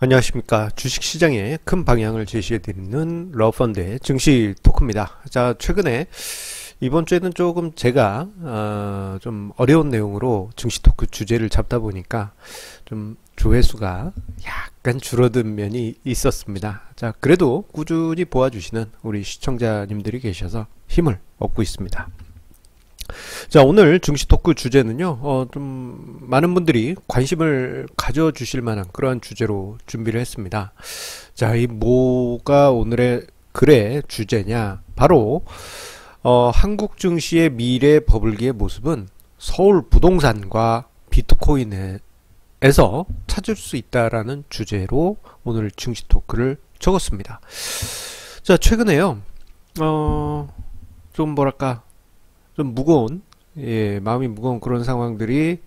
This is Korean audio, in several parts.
안녕하십니까. 주식시장의 큰 방향을 제시해드리는 러펀드의 증시 토크입니다. 자 최근에 이번 주에는 조금 제가 어, 좀 어려운 내용으로 증시 토크 주제를 잡다 보니까 좀 조회수가 약간 줄어든 면이 있었습니다. 자 그래도 꾸준히 보아주시는 우리 시청자님들이 계셔서 힘을 얻고 있습니다 자 오늘 증시 토크 주제는요 어, 좀 많은 분들이 관심을 가져주실 만한 그러한 주제로 준비를 했습니다. 자 이 뭐가 오늘의 글의 주제냐? 바로 어, 한국 증시의 미래 버블기의 모습은 서울 부동산과 비트코인에서 찾을 수 있다라는 주제로 오늘 증시 토크를 적었습니다. 자 최근에요 어, 좀 뭐랄까 좀 무거운 예, 마음이 무거운 그런 상황들이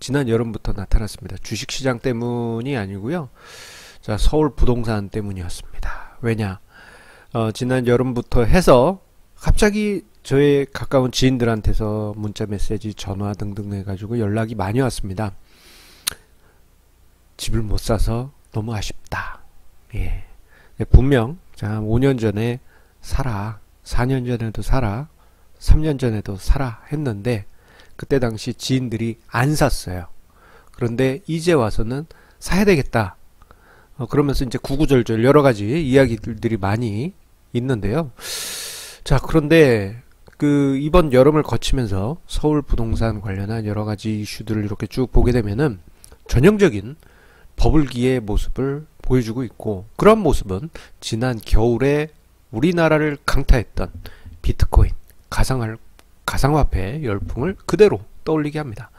지난 여름부터 나타났습니다. 주식 시장 때문이 아니고요. 자, 서울 부동산 때문이었습니다. 왜냐? 어, 지난 여름부터 해서 갑자기 저의 가까운 지인들한테서 문자 메시지, 전화 등등 해가지고 연락이 많이 왔습니다. 집을 못 사서 너무 아쉽다. 예. 네, 분명, 자, 5년 전에 살아. 4년 전에도 살아. 3년 전에도 사라 했는데 그때 당시 지인들이 안 샀어요. 그런데 이제 와서는 사야 되겠다. 어, 그러면서 이제 구구절절 여러 가지 이야기들이 많이 있는데요. 자, 그런데 그 이번 여름을 거치면서 서울 부동산 관련한 여러 가지 이슈들을 이렇게 쭉 보게 되면은 전형적인 버블기의 모습을 보여주고 있고 그런 모습은 지난 겨울에 우리나라를 강타했던 비트코인 가상할, 가상화폐 열풍을 그대로 떠올리게 합니다.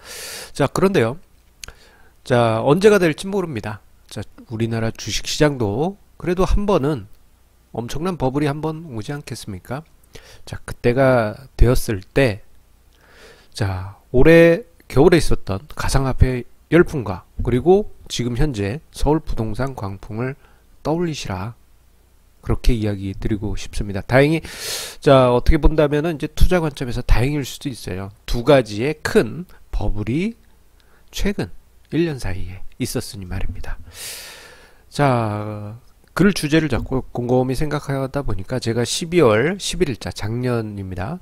자, 그런데요. 자, 언제가 될지 모릅니다. 자, 우리나라 주식시장도 그래도 한 번은 엄청난 버블이 한 번 오지 않겠습니까? 자, 그때가 되었을 때, 자, 올해 겨울에 있었던 가상화폐 열풍과 그리고 지금 현재 서울 부동산 광풍을 떠올리시라 그렇게 이야기 드리고 싶습니다. 다행히 자 어떻게 본다면은 이제 투자 관점에서 다행일 수도 있어요. 두 가지의 큰 버블이 최근 1년 사이에 있었으니 말입니다. 자, 글 주제를 잡고 곰곰이 생각하다 보니까 제가 12월 11일자 작년입니다.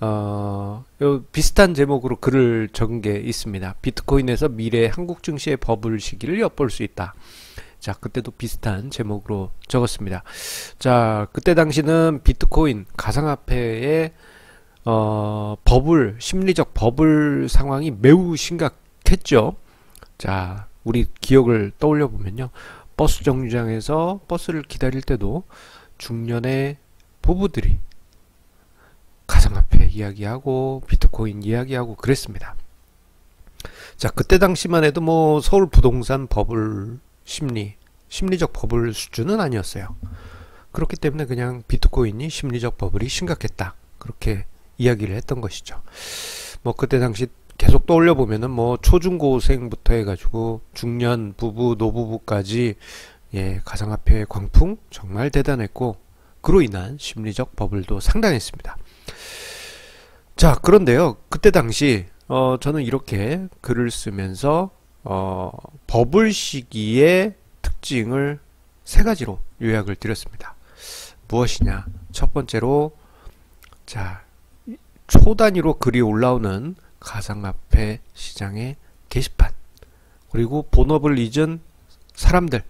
어, 비슷한 제목으로 글을 적은 게 있습니다. 비트코인에서 미래 한국 증시의 버블 시기를 엿볼 수 있다. 자, 그때도 비슷한 제목으로 적었습니다. 자, 그때 당시는 비트코인 가상화폐의 어, 버블, 심리적 버블 상황이 매우 심각했죠. 자, 우리 기억을 떠올려 보면요. 버스 정류장에서 버스를 기다릴 때도 중년의 부부들이 가상화폐 이야기하고 비트코인 이야기하고 그랬습니다. 자, 그때 당시만 해도 뭐 서울 부동산 버블 심리, 심리적 버블 수준은 아니었어요. 그렇기 때문에 그냥 비트코인이 심리적 버블이 심각했다. 그렇게 이야기를 했던 것이죠. 뭐 그때 당시 계속 떠올려 보면은 뭐 초중고생부터 해가지고 중년 부부 노부부까지 예 가상화폐 광풍 정말 대단했고 그로 인한 심리적 버블도 상당했습니다. 자 그런데요 그때 당시 어 저는 이렇게 글을 쓰면서 어, 버블 시기의 특징을 세 가지로 요약을 드렸습니다. 무엇이냐? 첫 번째로 자 초단위로 글이 올라오는 가상화폐 시장의 게시판 그리고 본업을 잊은 사람들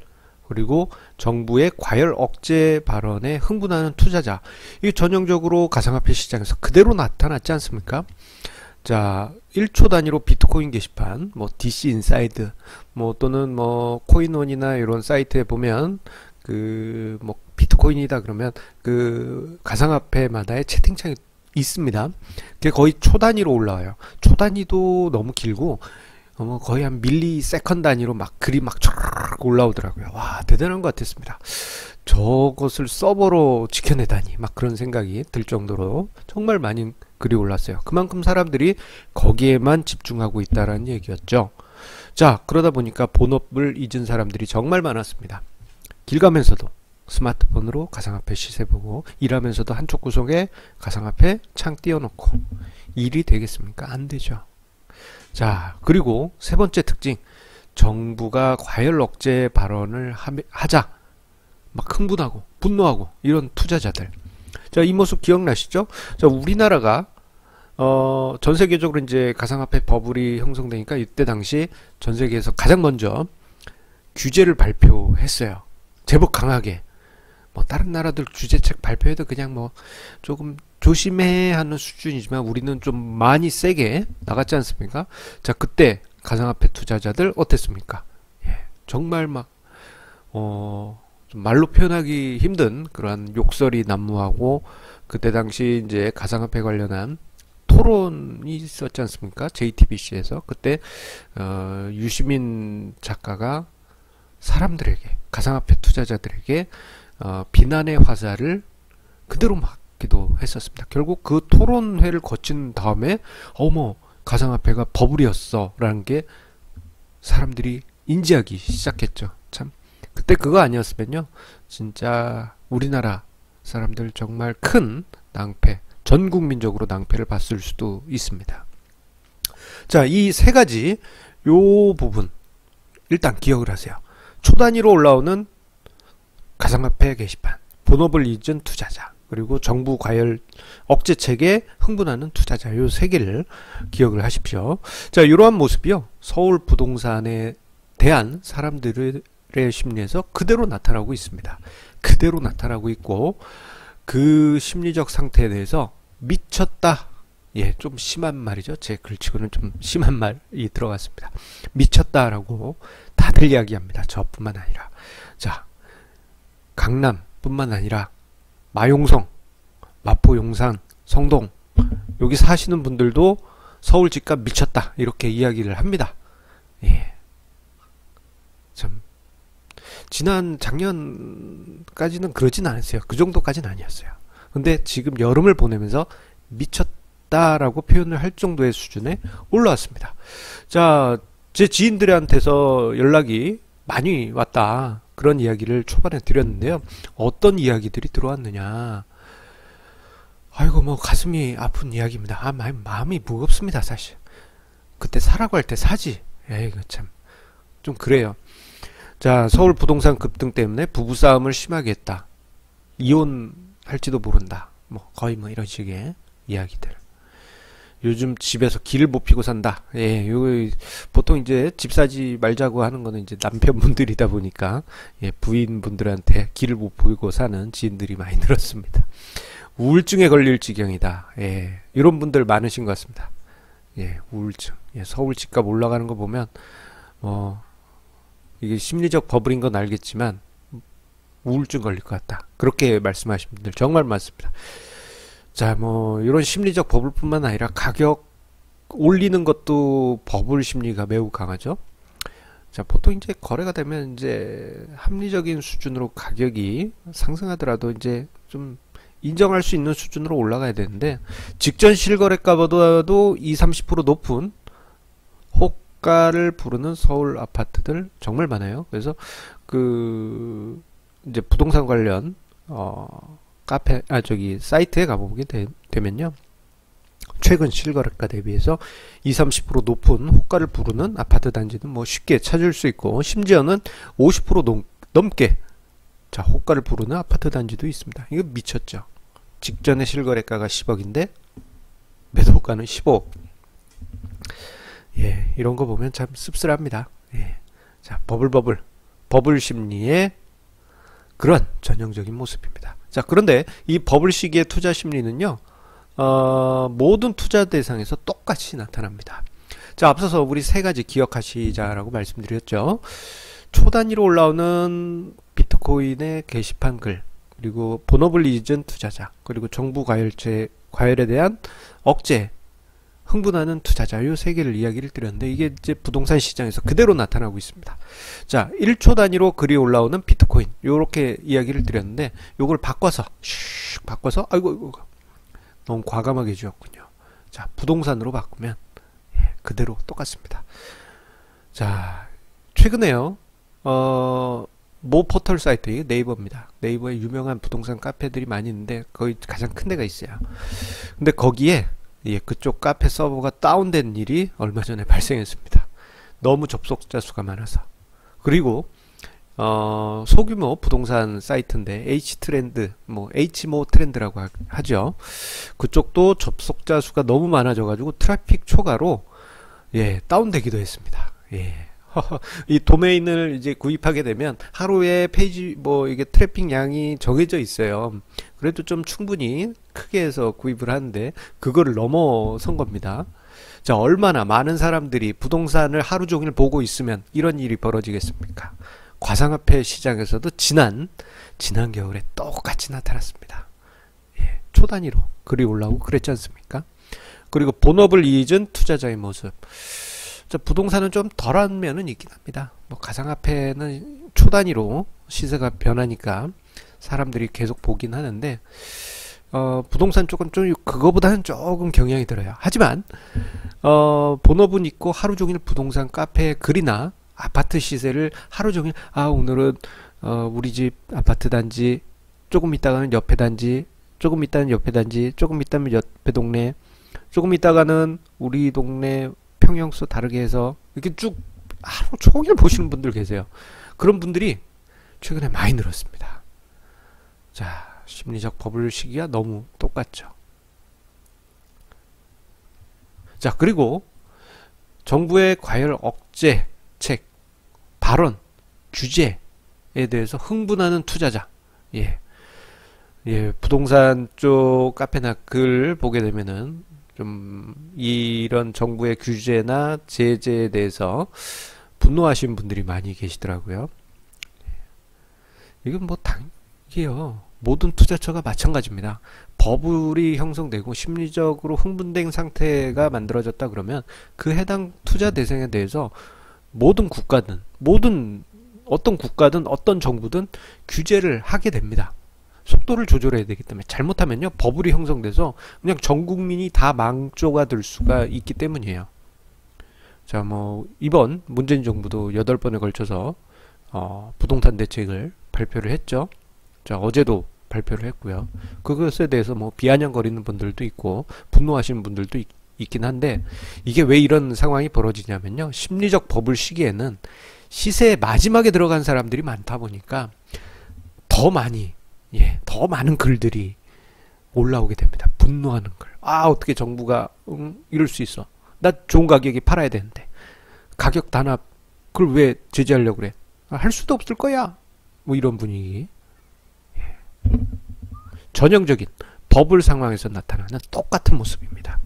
그리고 정부의 과열 억제 발언에 흥분하는 투자자 이 전형적으로 가상화폐 시장에서 그대로 나타났지 않습니까? 자, 1초 단위로 비트코인 게시판, 뭐 DC 인사이드, 뭐 또는 뭐 코인원이나 이런 사이트에 보면 그 뭐 비트코인이다 그러면 그 가상화폐마다의 채팅창이 있습니다. 그게 거의 초 단위로 올라와요. 초 단위도 너무 길고 어, 거의 한 밀리 세컨 단위로 막 글이 막 촤르르 올라오더라고요. 와 대단한 것 같았습니다. 저것을 서버로 지켜내다니 막 그런 생각이 들 정도로 정말 많이 글이 올랐어요. 그만큼 사람들이 거기에만 집중하고 있다라는 얘기였죠. 자, 그러다 보니까 본업을 잊은 사람들이 정말 많았습니다. 길 가면서도 스마트폰으로 가상화폐 시세 보고 일하면서도 한쪽 구석에 가상화폐 창 띄워놓고 일이 되겠습니까? 안 되죠. 자, 그리고 세 번째 특징. 정부가 과열 억제 발언을 하자 막 흥분하고 분노하고 이런 투자자들 자 이 모습 기억나시죠? 자 우리나라가 어, 전 세계적으로 이제 가상화폐 버블이 형성되니까 이때 당시 전 세계에서 가장 먼저 규제를 발표했어요. 제법 강하게. 뭐 다른 나라들 규제책 발표해도 그냥 뭐 조금 조심해 하는 수준이지만 우리는 좀 많이 세게 나갔지 않습니까? 자, 그때 가상화폐 투자자들 어땠습니까? 예, 정말 막, 어, 말로 표현하기 힘든 그러한 욕설이 난무하고 그때 당시 이제 가상화폐 관련한 토론이 있었지 않습니까? JTBC에서 그때 어, 유시민 작가가 사람들에게 가상화폐 투자자들에게 어, 비난의 화살을 그대로 맞기도 했었습니다. 결국 그 토론회를 거친 다음에 어머 가상화폐가 버블이었어라는 게 사람들이 인지하기 시작했죠. 참 그때 그거 아니었으면요 진짜 우리나라 사람들 정말 큰 낭패 전 국민적으로 낭패를 봤을 수도 있습니다. 자, 이 세 가지 요 부분 일단 기억을 하세요. 초단위로 올라오는 가상화폐 게시판, 본업을 잊은 투자자, 그리고 정부 과열 억제책에 흥분하는 투자자 요 세 개를 기억을 하십시오. 자, 이러한 모습이요. 서울 부동산에 대한 사람들의 심리에서 그대로 나타나고 있습니다. 그대로 나타나고 있고 그 심리적 상태에 대해서 미쳤다. 예, 좀 심한 말이죠. 제 글치고는 좀 심한 말이 들어갔습니다. 미쳤다라고 다들 이야기합니다. 저뿐만 아니라. 자, 강남뿐만 아니라 마용성, 마포 용산, 성동 여기 사시는 분들도 서울 집값 미쳤다 이렇게 이야기를 합니다. 예. 참 지난 작년까지는 그러진 않았어요. 그 정도까지는 아니었어요. 근데 지금 여름을 보내면서 미쳤다라고 표현을 할 정도의 수준에 올라왔습니다. 자, 제 지인들한테서 연락이 많이 왔다. 그런 이야기를 초반에 드렸는데요. 어떤 이야기들이 들어왔느냐. 아이고, 뭐, 가슴이 아픈 이야기입니다. 아, 마음이 무겁습니다, 사실. 그때 사라고 할 때 사지. 에이 그 참. 좀 그래요. 자, 서울 부동산 급등 때문에 부부싸움을 심하게 했다. 이혼할지도 모른다. 뭐, 거의 뭐 이런 식의 이야기들. 요즘 집에서 길을 못 피고 산다. 예, 요 보통 이제 집 사지 말자고 하는 거는 이제 남편분들이다 보니까 예, 부인분들한테 길을 못 피고 사는 지인들이 많이 늘었습니다. 우울증에 걸릴 지경이다. 예, 이런 분들 많으신 것 같습니다. 예, 우울증. 예, 서울 집값 올라가는 거 보면 뭐 이게 심리적 버블인 건 알겠지만 우울증 걸릴 것 같다. 그렇게 말씀하신 분들 정말 많습니다. 자, 뭐 이런 심리적 버블뿐만 아니라 가격 올리는 것도 버블 심리가 매우 강하죠. 자, 보통 이제 거래가 되면 이제 합리적인 수준으로 가격이 상승하더라도 이제 좀 인정할 수 있는 수준으로 올라가야 되는데 직전 실거래가보다도 2, 30% 높은 호가를 부르는 서울 아파트들 정말 많아요. 그래서 그 이제 부동산 관련 어 카페 아 저기 사이트에 가보게 되, 면요 최근 실거래가 대비해서 20, 30% 높은 호가를 부르는 아파트 단지는 뭐 쉽게 찾을 수 있고 심지어는 50% 넘, 넘게 자 호가를 부르는 아파트 단지도 있습니다. 이거 미쳤죠. 직전에 실거래가가 10억인데 매도가는 15억. 예, 이런 거 보면 참 씁쓸합니다. 예. 자, 버블버블, 버블 심리의 그런 전형적인 모습입니다. 자, 그런데 이 버블 시기의 투자 심리는요, 어, 모든 투자 대상에서 똑같이 나타납니다. 자, 앞서서 우리 세 가지 기억하시자라고 말씀드렸죠. 초단위로 올라오는 비트코인의 게시판 글, 그리고 본업을 잊은 투자자, 그리고 정부 과열제, 과열에 대한 억제, 흥분하는 투자자 요세 개를 이야기를 드렸는데 이게 이제 부동산 시장에서 그대로 나타나고 있습니다. 자, 1초 단위로 글이 올라오는 비트코인 요렇게 이야기를 드렸는데 요걸 바꿔서 슉 바꿔서 아이고, 아이고 너무 과감하게 주었군요. 자, 부동산으로 바꾸면 예, 그대로 똑같습니다. 자, 최근에요. 어, 모 포털 사이트 이 네이버입니다. 네이버에 유명한 부동산 카페들이 많이 있는데 거기 가장 큰 데가 있어요. 근데 거기에 예, 그쪽 카페 서버가 다운된 일이 얼마 전에 발생했습니다. 너무 접속자 수가 많아서. 그리고 어, 소규모 부동산 사이트인데 H트렌드, 뭐 H모 트렌드라고 하, 죠 그쪽도 접속자 수가 너무 많아져 가지고 트래픽 초과로 예, 다운되기도 했습니다. 예. 이 도메인을 이제 구입하게 되면 하루에 페이지 뭐 이게 트래픽 양이 정해져 있어요. 그래도 좀 충분히 크게 해서 구입을 하는데 그거를 넘어선 겁니다. 자, 얼마나 많은 사람들이 부동산을 하루 종일 보고 있으면 이런 일이 벌어지겠습니까? 과상화폐 시장에서도 지난 지난 겨울에 똑같이 나타났습니다. 예, 초 단위로 글이 올라오고 그랬지 않습니까? 그리고 본업을 잊은 투자자의 모습. 자, 부동산은 좀 덜한 면은 있긴 합니다. 뭐 가상화폐는 초 단위로 시세가 변하니까 사람들이 계속 보긴 하는데 어, 부동산 쪽은 좀 그거보다는 조금 경향이 들어요. 하지만 어, 본업은 있고 하루 종일 부동산 카페 글이나 아파트 시세를 하루 종일 아 오늘은 어, 우리 집 아파트 단지 조금 있다가는 옆에 단지 조금 있다는 옆에 단지 조금 있다면 옆에 동네 조금 있다가는 우리 동네 평형수 다르게 해서 이렇게 쭉 하루 종일 보시는 분들 계세요. 그런 분들이 최근에 많이 늘었습니다. 자, 심리적 버블 시기가 너무 똑같죠. 자, 그리고 정부의 과열 억제 책, 발언, 규제에 대해서 흥분하는 투자자. 예. 예, 부동산 쪽 카페나 글 보게 되면은 좀 이런 정부의 규제나 제재에 대해서 분노하신 분들이 많이 계시더라고요. 이건 뭐 당이에요. 모든 투자처가 마찬가지입니다. 버블이 형성되고 심리적으로 흥분된 상태가 만들어졌다 그러면 그 해당 투자 대상에 대해서 모든 국가든 모든 어떤 국가든 어떤 정부든 규제를 하게 됩니다. 속도를 조절해야 되기 때문에 잘못하면요 버블이 형성돼서 그냥 전 국민이 다 망조가 될 수가 있기 때문이에요. 자 뭐 이번 문재인 정부도 여덟 번에 걸쳐서 어, 부동산 대책을 발표를 했죠. 자 어제도 발표를 했고요. 그것에 대해서 뭐 비아냥거리는 분들도 있고 분노하시는 분들도 있, 있긴 한데 이게 왜 이런 상황이 벌어지냐면요. 심리적 버블 시기에는 시세의 마지막에 들어간 사람들이 많다 보니까 더 많이 예, 더 많은 글들이 올라오게 됩니다. 분노하는 글. 아, 어떻게 정부가 음, 이럴 수 있어? 나 좋은 가격에 팔아야 되는데 가격 단합 그걸 왜 제재하려고 그래? 아, 할 수도 없을 거야. 뭐 이런 분위기. 예. 전형적인 버블 상황에서 나타나는 똑같은 모습입니다.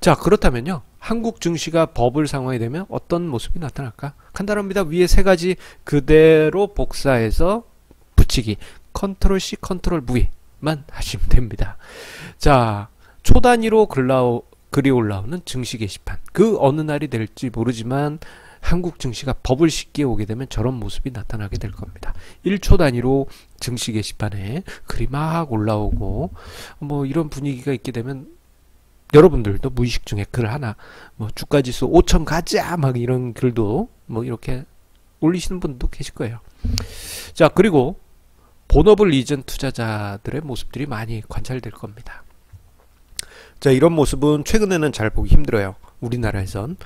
자, 그렇다면요. 한국 증시가 버블 상황이 되면 어떤 모습이 나타날까? 간단합니다. 위에 세 가지 그대로 복사해서 붙이기. 컨트롤 C, 컨트롤 V만 하시면 됩니다. 자, 초 단위로 글라오, 글이 올라오는 증시 게시판. 그 어느 날이 될지 모르지만 한국 증시가 버블 시기에 오게 되면 저런 모습이 나타나게 될 겁니다. 1초 단위로 증시 게시판에 글이 막 올라오고 뭐 이런 분위기가 있게 되면 여러분들도 무의식 중에 글 하나 뭐 주가지수 5천 가자 막 이런 글도 뭐 이렇게 올리시는 분도 계실 거예요. 자 그리고 본업을 잊은 투자자들의 모습들이 많이 관찰될 겁니다. 자, 이런 모습은 최근에는 잘 보기 힘들어요. 우리나라에선.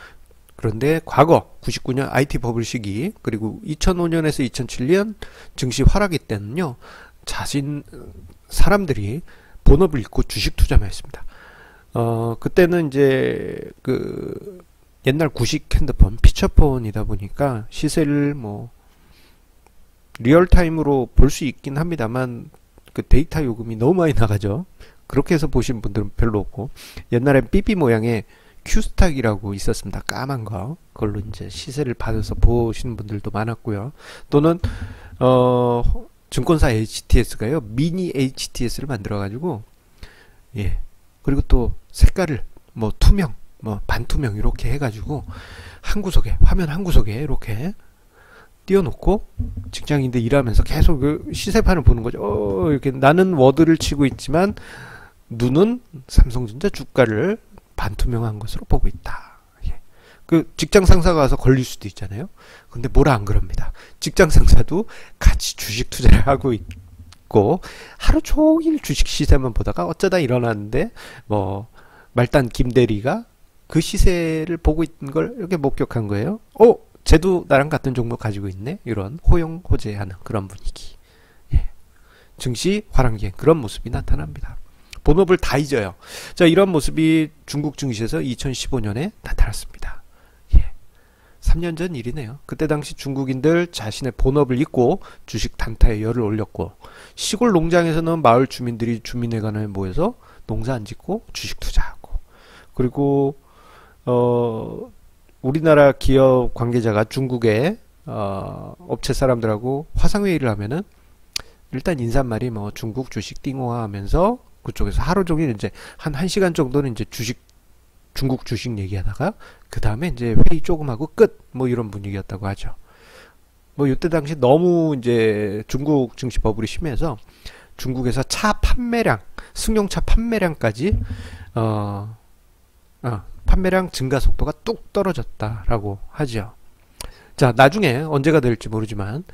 그런데 과거 99년 IT 버블 시기 그리고 2005년에서 2007년 증시 화락기 때는요. 자신 사람들이 본업을 잊고 주식 투자만 했습니다. 어, 그때는 이제 그 옛날 구식 핸드폰, 피처폰이다 보니까 시세를 뭐 리얼타임으로 볼 수 있긴 합니다만 그 데이터 요금이 너무 많이 나가죠. 그렇게 해서 보신 분들은 별로 없고 옛날엔 삐삐 모양의 큐스탁이라고 있었습니다. 까만 거. 그걸로 이제 시세를 받아서 보시는 분들도 많았고요. 또는 어 증권사 HTS가요. 미니 HTS를 만들어 가지고 예. 그리고 또 색깔을 뭐 투명, 뭐 반투명 이렇게 해 가지고 한 구석에 화면 한 구석에 이렇게 띄워놓고 직장인들 일하면서 계속 그 시세판을 보는 거죠. 어, 이렇게 나는 워드를 치고 있지만 눈은 삼성전자 주가를 반투명한 것으로 보고 있다. 예. 그 직장 상사가 와서 걸릴 수도 있잖아요. 근데 뭐라 안 그럽니다. 직장 상사도 같이 주식 투자를 하고 있고 하루 종일 주식 시세만 보다가 어쩌다 일어났는데 뭐 말단 김대리가 그 시세를 보고 있는 걸 이렇게 목격한 거예요. 어, 쟤도 나랑 같은 종목 가지고 있네. 이런 호용 호재하는 그런 분위기. 예. 증시 화랑기행 그런 모습이 나타납니다. 본업을 다 잊어요. 자, 이런 모습이 중국 증시에서 2015년에 나타났습니다. 예. 3년 전 일이네요. 그때 당시 중국인들 자신의 본업을 잊고 주식 단타에 열을 올렸고 시골 농장에서는 마을 주민들이 주민회관에 모여서 농사 안 짓고 주식 투자하고 그리고 어 우리나라 기업 관계자가 중국의 어, 업체 사람들하고 화상회의를 하면은 일단 인사말이 뭐 중국 주식 띵호화 하면서 그쪽에서 하루 종일 이제 한 1시간 정도는 이제 주식 중국 주식 얘기하다가 그 다음에 이제 회의 조금 하고 끝 뭐 이런 분위기였다고 하죠. 뭐 이때 당시 너무 이제 중국 증시 버블이 심해서 중국에서 차 판매량 승용차 판매량까지 어, 어 판매량 증가 속도가 뚝 떨어졌다라고 하죠. 자, 나중에 언제가 될지 모르지만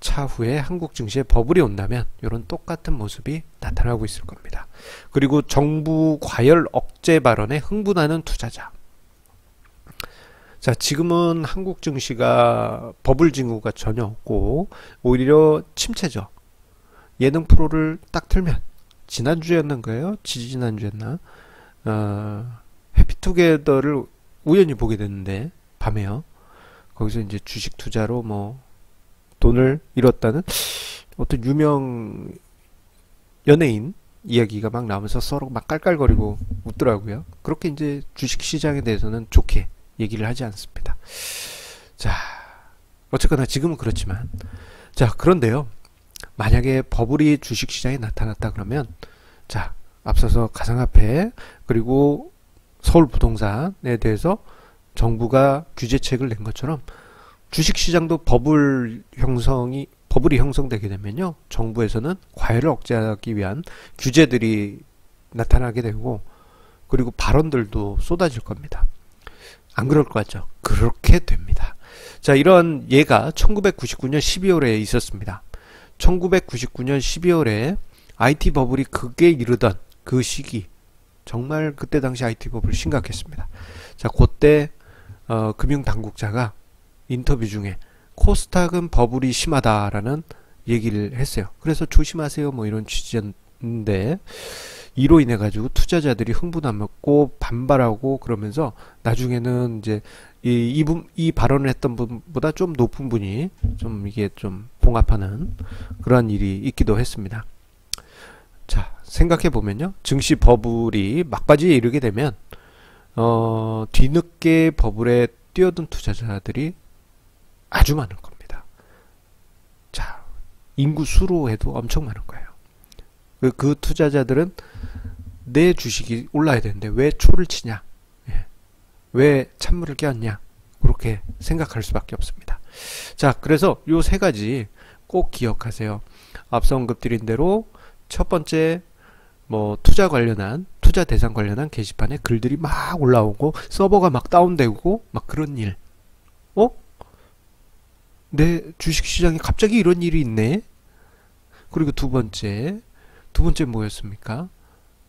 차후에 한국 증시에 버블이 온다면 이런 똑같은 모습이 나타나고 있을 겁니다. 그리고 정부 과열 억제 발언에 흥분하는 투자자. 자, 지금은 한국 증시가 버블 징후가 전혀 없고 오히려 침체죠. 예능 프로를 딱 틀면 지난주였는가요? 지지난주였나? 어, 해피투게더를 우연히 보게 됐는데 밤에요. 거기서 이제 주식 투자로 뭐 돈을 잃었다는 어떤 유명 연예인 이야기가 막 나오면서 서로 막 깔깔거리고 웃더라고요. 그렇게 이제 주식 시장에 대해서는 좋게 얘기를 하지 않습니다. 자, 어쨌거나 지금은 그렇지만 자, 그런데요. 만약에 버블이 주식 시장에 나타났다 그러면 자, 앞서서 가상화폐 그리고 서울 부동산에 대해서 정부가 규제책을 낸 것처럼 주식시장도 버블 형성이 버블이 형성되게 되면요 정부에서는 과열을 억제하기 위한 규제들이 나타나게 되고 그리고 발언들도 쏟아질 겁니다. 안 그럴 것 같죠? 그렇게 됩니다. 자, 이런 예가 1999년 12월에 있었습니다. 1999년 12월에 IT 버블이 극에 이르던 그 시기 정말 그때 당시 IT 법을 심각했습니다. 자, 그때 어, 금융 당국자가 인터뷰 중에 코스닥은 버블이 심하다라는 얘기를 했어요. 그래서 조심하세요. 뭐 이런 취지였는데 이로 인해 가지고 투자자들이 흥분하고 반발하고 그러면서 나중에는 이제 이, 이, 분, 이 발언을 했던 분보다 좀 높은 분이 좀 이게 좀 봉합하는 그런 일이 있기도 했습니다. 자, 생각해 보면요. 증시 버블이 막바지에 이르게 되면 어, 뒤늦게 버블에 뛰어든 투자자들이 아주 많을 겁니다. 자, 인구 수로 해도 엄청 많을 거예요. 그, 그 투자자들은 내 주식이 올라야 되는데 왜 초를 치냐? 예. 왜 찬물을 끼얹냐? 그렇게 생각할 수밖에 없습니다. 자, 그래서 요 세 가지 꼭 기억하세요. 앞서 언급드린 대로 첫 번째 뭐 투자 관련한 투자 대상 관련한 게시판에 글들이 막 올라오고 서버가 막 다운되고 막 그런 일. 어? 내 주식 시장에 갑자기 이런 일이 있네. 그리고 두 번째 두 번째 뭐였습니까?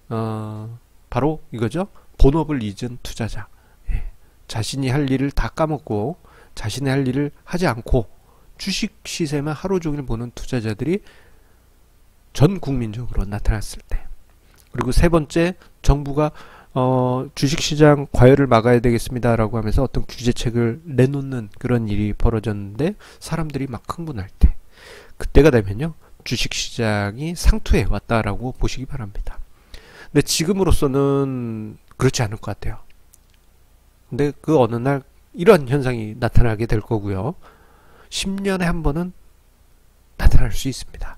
어, 바로 이거죠. 본업을 잊은 투자자. 예. 자신이 할 일을 다 까먹고 자신의 할 일을 하지 않고 주식 시세만 하루 종일 보는 투자자들이 전 국민적으로 나타났을 때 그리고 세 번째 정부가 어, 주식시장 과열을 막아야 되겠습니다라고 하면서 어떤 규제책을 내놓는 그런 일이 벌어졌는데 사람들이 막 흥분할 때 그때가 되면요 주식시장이 상투에 왔다라고 보시기 바랍니다. 근데 지금으로서는 그렇지 않을 것 같아요. 근데 그 어느 날 이런 현상이 나타나게 될 거고요. 10년에 한 번은 나타날 수 있습니다.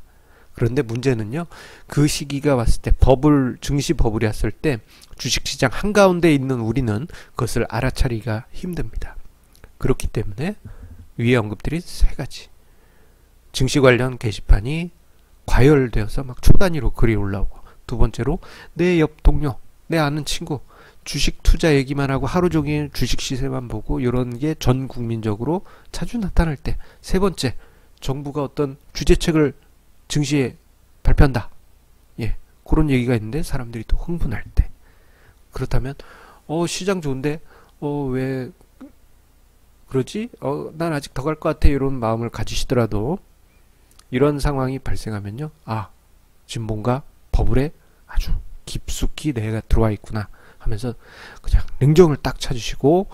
그런데 문제는요. 그 시기가 왔을 때 버블 증시 버블이 왔을 때 주식시장 한가운데 있는 우리는 그것을 알아차리기가 힘듭니다. 그렇기 때문에 위에 언급드린 세 가지 증시 관련 게시판이 과열되어서 막 초단위로 글이 올라오고 두 번째로 내 옆 동료 내 아는 친구 주식 투자 얘기만 하고 하루 종일 주식 시세만 보고 이런 게 전 국민적으로 자주 나타날 때 세 번째 정부가 어떤 규제책을 증시에 발표한다. 예. 그런 얘기가 있는데 사람들이 또 흥분할 때. 그렇다면, 어, 어 시장 좋은데 어 왜 그러지? 어 난 아직 더 갈 것 같아 이런 마음을 가지시더라도 이런 상황이 발생하면요. 아 지금 뭔가 버블에 아주 깊숙이 내가 들어와 있구나 하면서 그냥 냉정을 딱 찾으시고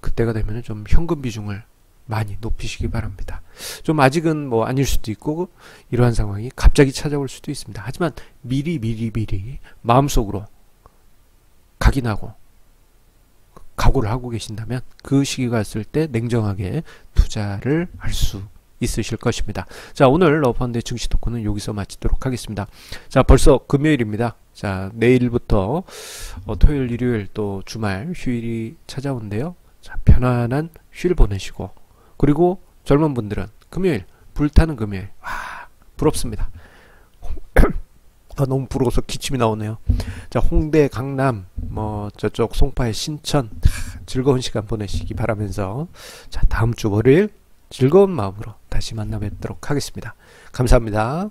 그때가 되면 좀 현금 비중을 많이 높이시기 바랍니다. 좀 아직은 뭐 아닐 수도 있고 이러한 상황이 갑자기 찾아올 수도 있습니다. 하지만 미리 미리 미리 마음속으로 각인하고 각오를 하고 계신다면 그 시기가 왔을 때 냉정하게 투자를 할 수 있으실 것입니다. 자, 오늘 러펀드 증시 토크는 여기서 마치도록 하겠습니다. 자, 벌써 금요일입니다. 자, 내일부터 어, 토요일, 일요일 또 주말 휴일이 찾아온대요. 자, 편안한 휴일 보내시고 그리고 젊은 분들은 금요일 불타는 금요일 와 부럽습니다. 아, 너무 부러워서 기침이 나오네요. 자, 홍대, 강남, 뭐, 저쪽 송파의 신천, 즐거운 시간 보내시기 바라면서, 자, 다음 주 월요일 즐거운 마음으로 다시 만나 뵙도록 하겠습니다. 감사합니다.